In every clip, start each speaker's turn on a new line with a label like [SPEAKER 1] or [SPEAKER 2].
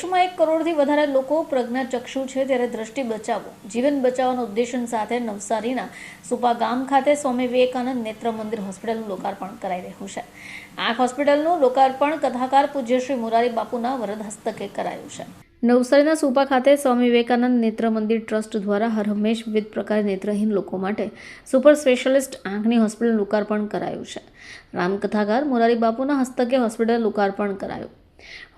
[SPEAKER 1] દેશમાં એક કરોડથી વધારે લોકો પ્રજ્ઞાચક્ષુ છે, ત્યારે દ્રષ્ટિ બચાવો. જીવન બચાવવાના ઉદ્દેશન સાથે નવસારીના સુપા ગામ ખાતે સ્વામી વિવેકાનંદ નેત્ર મંદિર હોસ્પિટલનું લોકાર્પણ કરાઈ રહ્યું છે. આ હોસ્પિટલનું લોકાર્પણ કથાકાર પૂજ્ય શ્રી મોરારી બાપુના વરદ હસ્તકે કરાયું છે. નવસારીના સુપા ખાતે સ્વામી વિવેકાનંદ નેત્ર મંદિર ટ્રસ્ટ દ્વારા હર હંમેશ વિવિધ પ્રકારે નેત્રહીન લોકો માટે સુપર સ્પેશિયાલિસ્ટ આંખની હોસ્પિટલ લોકાર્પણ કરાયું છે. રામકથાકાર મોરારી બાપુના હસ્તકે હોસ્પિટલ લોકાર્પણ કરાયું.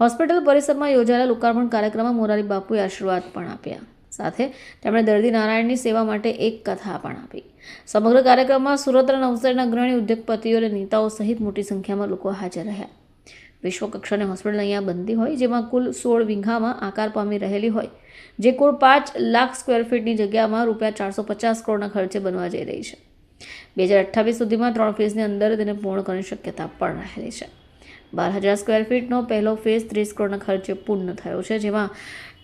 [SPEAKER 1] હોસ્પિટલ પરિસરમાં યોજાયેલા લોકાર્પણ કાર્યક્રમમાં મોરારી બાપુએ આશીર્વાદ પણ આપ્યા. સાથે તેમણે દર્દી નારાયણની સેવા માટે એક કથા પણ આપી. સમગ્ર કાર્યક્રમમાં સુરત અને નવસારીના અગ્રણી ઉદ્યોગપતિઓ અને નેતાઓ સહિત મોટી સંખ્યામાં લોકો હાજર રહ્યા. વિશ્વ કક્ષાની હોસ્પિટલ અહીંયા બનતી હોય, જેમાં કુલ સોળ વીઘામાં આકાર પામી રહેલી હોય, જે કુલ પાંચ લાખ સ્ક્વેર ફીટની જગ્યામાં રૂપિયા ચારસો પચાસ કરોડના ખર્ચે બનવા જઈ રહી છે. બે હજાર અઠ્ઠાવીસ સુધીમાં ત્રણ ફેઝની અંદર તેને પૂર્ણ કરવાની શક્યતા પણ રહેલી છે. બાર હજાર સ્ક્વેર ફીટનો પહેલો ફેઝ ત્રીસ કરોડના ખર્ચે પૂર્ણ થયો છે જેમાં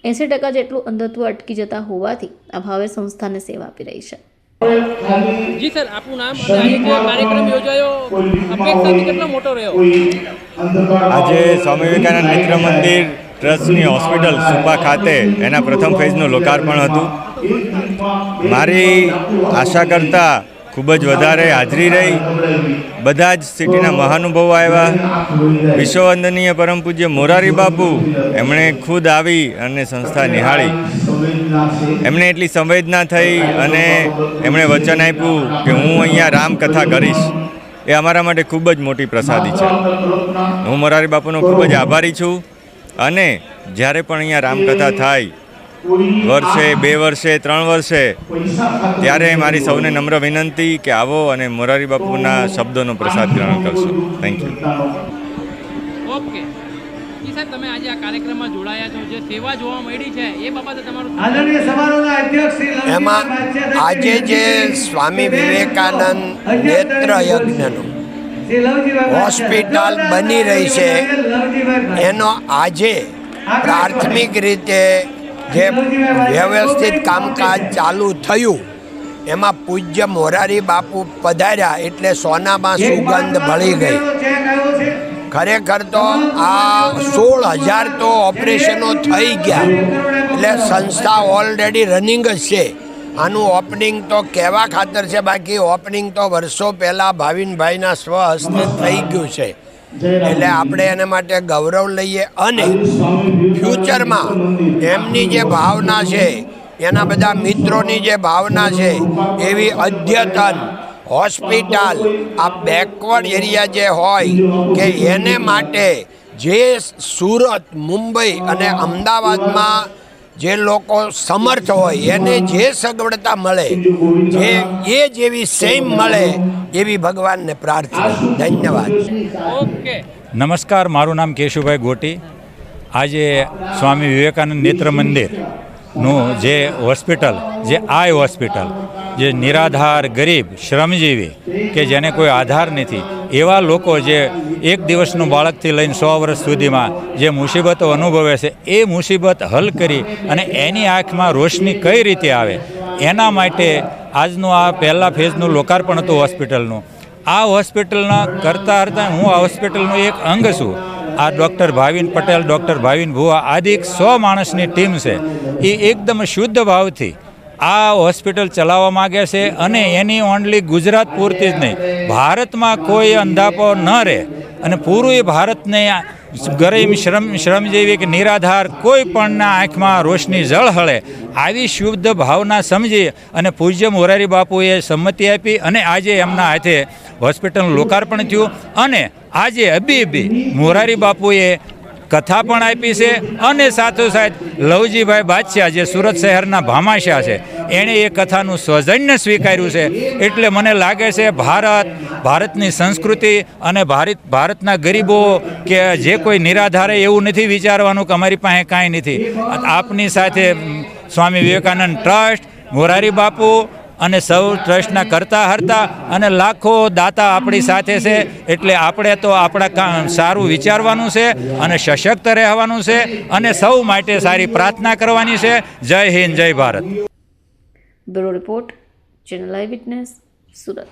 [SPEAKER 1] એંસી ટકા જેટલું અંધત્વ અટકી જતા હોવાથી આ ભાવે સંસ્થાને સેવા આપી રહી છે.
[SPEAKER 2] જી સર આપનું નામ અને આજે જે કાર્યક્રમ યોજાયો અપેક્ષાથી કેટલો મોટો રહ્યો?
[SPEAKER 3] આજે સ્વામી વિવેકાનંદ મિત્ર મંદિર ટ્રસ્ટની હોસ્પિટલ સુપા ખાતે એના પ્રથમ ફેઝનું લોકાર્પણ હતું. મારી આશા કરતાં ખૂબ જ વધારે હાજરી રહી. બધા જ સિટીના મહાનુભાવો આવ્યા. વિશ્વવંદનીય પરમ પૂજ્ય મોરારી બાપુ એમણે ખુદ આવી અને સંસ્થા નિહાળી. એમને એટલી સંવેદના થઈ અને એમણે વચન આપ્યું કે હું અહીંયા રામકથા કરીશ. એ અમારા માટે ખૂબ જ મોટી પ્રસાદી છે. હું મોરારી બાપુનો ખૂબ જ આભારી છું. અને જ્યારે પણ અહીંયા રામકથા થાય વર્ષે બે વર્ષે ત્રણ વર્ષે. ત્યારે મારી સૌને નમ્ર વિનંતી કે આવો અને મોરારી બાપુના શબ્દોનો પ્રસાદ ગ્રહણ કરશો. Thank you
[SPEAKER 2] okay. જી તમે આજે આ કાર્યક્રમમાં જોડાયા છો જે સેવા જોવા મળી છે એ બાબતે તમારું
[SPEAKER 4] આદરણીય સમારોહના અધ્યક્ષ શ્રી
[SPEAKER 5] એમાં આજે જે સ્વામી વિવેકાનંદ નેત્ર યજ્ઞનું. હોસ્પિટલ બની રહી છે. એનો આજે પ્રાથમિક રીતે જે વ્યવસ્થિત કામકાજ ચાલુ થયું, એમાં પૂજ્ય મોરારી બાપુ પધાર્યા એટલે સોનામાં સુગંધ ભળી ગઈ. ખરેખર તો આ સોળ હજાર તો ઓપરેશનો થઈ ગયા, એટલે સંસ્થા ઓલરેડી રનિંગ જ છે. આનું ઓપનિંગ તો કહેવા ખાતર છે બાકી ઓપનિંગ તો વર્ષો પહેલાં ભાવિનભાઈના સ્વહસ્તે થઈ ગયું છે. એટલે આપણે એને માટે ગૌરવ લઈએ અને ફ્યુચરમાં એમની જે ભાવના છે એના બધા મિત્રોની જે ભાવના છે એવી અદ્યતન હોસ્પિટલ આ બેકવર્ડ એરિયા જે હોય કે એને માટે જે સુરત મુંબઈ અને અમદાવાદમાં જે લોકો સમર્થ હોય એને જે સગવડતા મળે જે એ જેવી સેમ મળે એવી ભગવાનને પ્રાર્થના. ધન્યવાદ.
[SPEAKER 2] ઓકે.
[SPEAKER 6] નમસ્કાર મારું નામ કેશુભાઈ ગોટી. આજે સ્વામી વિવેકાનંદ નેત્ર મંદિરનું જે હોસ્પિટલ જે આઈ હોસ્પિટલ જે નિરાધાર ગરીબ શ્રમજીવી કે જેને કોઈ આધાર નથી એવા લોકો જે એક દિવસનું બાળકથી લઈને સો વર્ષ સુધીમાં જે મુસીબતો અનુભવે છે, એ મુસીબત હલ કરી અને એની આંખમાં રોશની કઈ રીતે આવે? એના માટે આજનું આ પહેલાં ફેઝનું લોકાર્પણ હતું હોસ્પિટલનું. આ હોસ્પિટલના કરતાં કરતાં હું આ હોસ્પિટલનું એક અંગ છું. આ ડૉક્ટર ભાવિન પટેલ, ડૉક્ટર ભાવિન ભુવા આદિ એક સો માણસની ટીમ છે. એ એકદમ શુદ્ધ ભાવથી આ હોસ્પિટલ ચલાવવા માગે છે અને એની ઓનલી ગુજરાત પૂરતી જ નહીં. ભારતમાં કોઈ અંધાપો ન રહે અને પૂરું ભારતને ગરીબ શ્રમ, શ્રમજીવી કે નિરાધાર કોઈ પણના આંખમાં રોશની ઝળહળે આવી શુદ્ધ ભાવના સમજી અને પૂજ્ય મોરારી બાપુએ સંમતિ આપી અને આજે એમના હાથે હોસ્પિટલનું લોકાર્પણ થયું. અને આજે અબી અબી મોરારી બાપુએ કથા પણ આપી છે અને સાથોસાથ લવજીભાઈ બાદશાહ જે સુરત શહેરના ભામાશાહ છે, એણે એ કથાનું સ્વજન્ય સ્વીકાર્યું છે. એટલે મને લાગે છે ભારત, ભારતની સંસ્કૃતિ અને ભારત, ભારતના ગરીબો કે જે કોઈ નિરાધારે એવું નથી વિચારવાનું કે અમારી પાસે કાંઈ નથી. આપની સાથે સ્વામી વિવેકાનંદ ટ્રસ્ટ, મોરારી બાપુ અને સૌ ટ્રસ્ટના કરતા હરતા અને લાખો દાતા આપણી સાથે છે. એટલે આપણે તો આપણા સારું વિચારવાનું છે અને સશક્ત રહેવાનું છે અને સૌ માટે સારી પ્રાર્થના કરવાની છે. જય હિન્દ, જય Bharat.
[SPEAKER 1] Bureau report, channel Surat.